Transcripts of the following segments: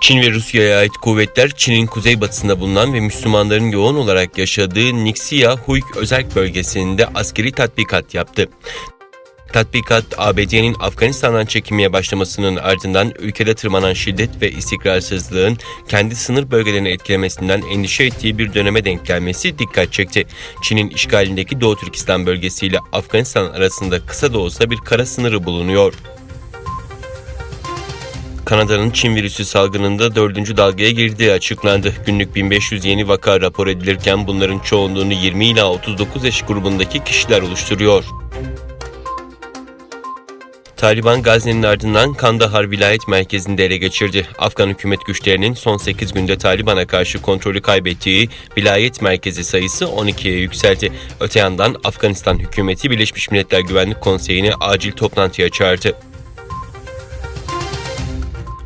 Çin ve Rusya'ya ait kuvvetler Çin'in kuzeybatısında bulunan ve Müslümanların yoğun olarak yaşadığı Nixia Huyk özel bölgesinde askeri tatbikat yaptı. Tatbikat, ABD'nin Afganistan'dan çekilmeye başlamasının ardından ülkede tırmanan şiddet ve istikrarsızlığın kendi sınır bölgelerini etkilemesinden endişe ettiği bir döneme denk gelmesi dikkat çekti. Çin'in işgalindeki Doğu Türkistan bölgesiyle Afganistan arasında kısa da olsa bir kara sınırı bulunuyor. Kanada'nın Çin virüsü salgınında dördüncü dalgaya girdiği açıklandı. Günlük 1500 yeni vaka rapor edilirken bunların çoğunluğunu 20 ila 39 yaş grubundaki kişiler oluşturuyor. Taliban Gazze'nin ardından Kandahar vilayet merkezinde ele geçirdi. Afgan hükümet güçlerinin son 8 günde Taliban'a karşı kontrolü kaybettiği vilayet merkezi sayısı 12'ye yükseldi. Öte yandan Afganistan hükümeti Birleşmiş Milletler Güvenlik Konseyi'ni acil toplantıya çağırdı.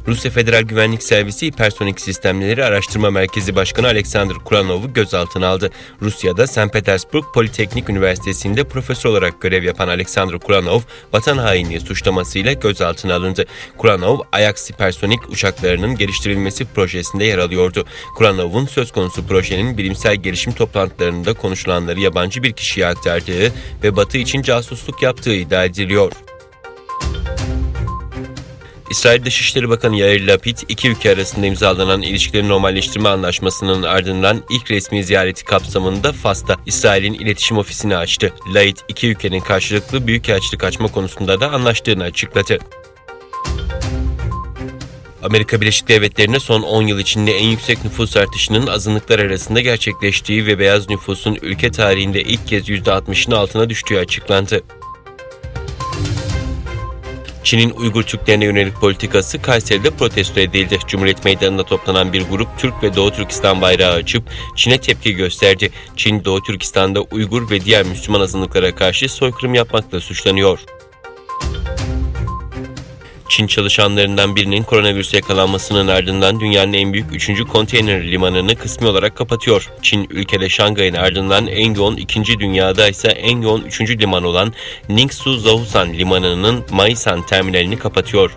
Rusya Federal Güvenlik Servisi Hipersonik Sistemleri Araştırma Merkezi Başkanı Alexander Kuranov'u gözaltına aldı. Rusya'da St. Petersburg Politeknik Üniversitesi'nde profesör olarak görev yapan Alexander Kuranov, vatan hainliği suçlamasıyla gözaltına alındı. Kuranov, Ajax hipersonik uçaklarının geliştirilmesi projesinde yer alıyordu. Kuranov'un söz konusu projenin bilimsel gelişim toplantılarında konuşulanları yabancı bir kişiye aktardığı ve Batı için casusluk yaptığı iddia ediliyor. İsrail Dışişleri Bakanı Yair Lapid, iki ülke arasında imzalanan ilişkileri normalleştirme anlaşmasının ardından ilk resmi ziyareti kapsamında Fas'ta İsrail'in iletişim ofisini açtı. Lapid, iki ülkenin karşılıklı büyükelçilik açma konusunda da anlaştığını açıkladı. Amerika Birleşik Devletleri'nde son 10 yıl içinde en yüksek nüfus artışının azınlıklar arasında gerçekleştiği ve beyaz nüfusun ülke tarihinde ilk kez %60'ın altına düştüğü açıklandı. Çin'in Uygur Türklerine yönelik politikası Kayseri'de protesto edildi. Cumhuriyet Meydanı'nda toplanan bir grup Türk ve Doğu Türkistan bayrağı açıp Çin'e tepki gösterdi. Çin, Doğu Türkistan'da Uygur ve diğer Müslüman azınlıklara karşı soykırım yapmakla suçlanıyor. Çin çalışanlarından birinin koronavirüse yakalanmasının ardından dünyanın en büyük 3. konteyner limanını kısmi olarak kapatıyor. Çin ülkede Şangay'ın ardından en yoğun 2. dünyada ise en yoğun 3. liman olan Ningsu Zhoushan limanının Maisan terminalini kapatıyor.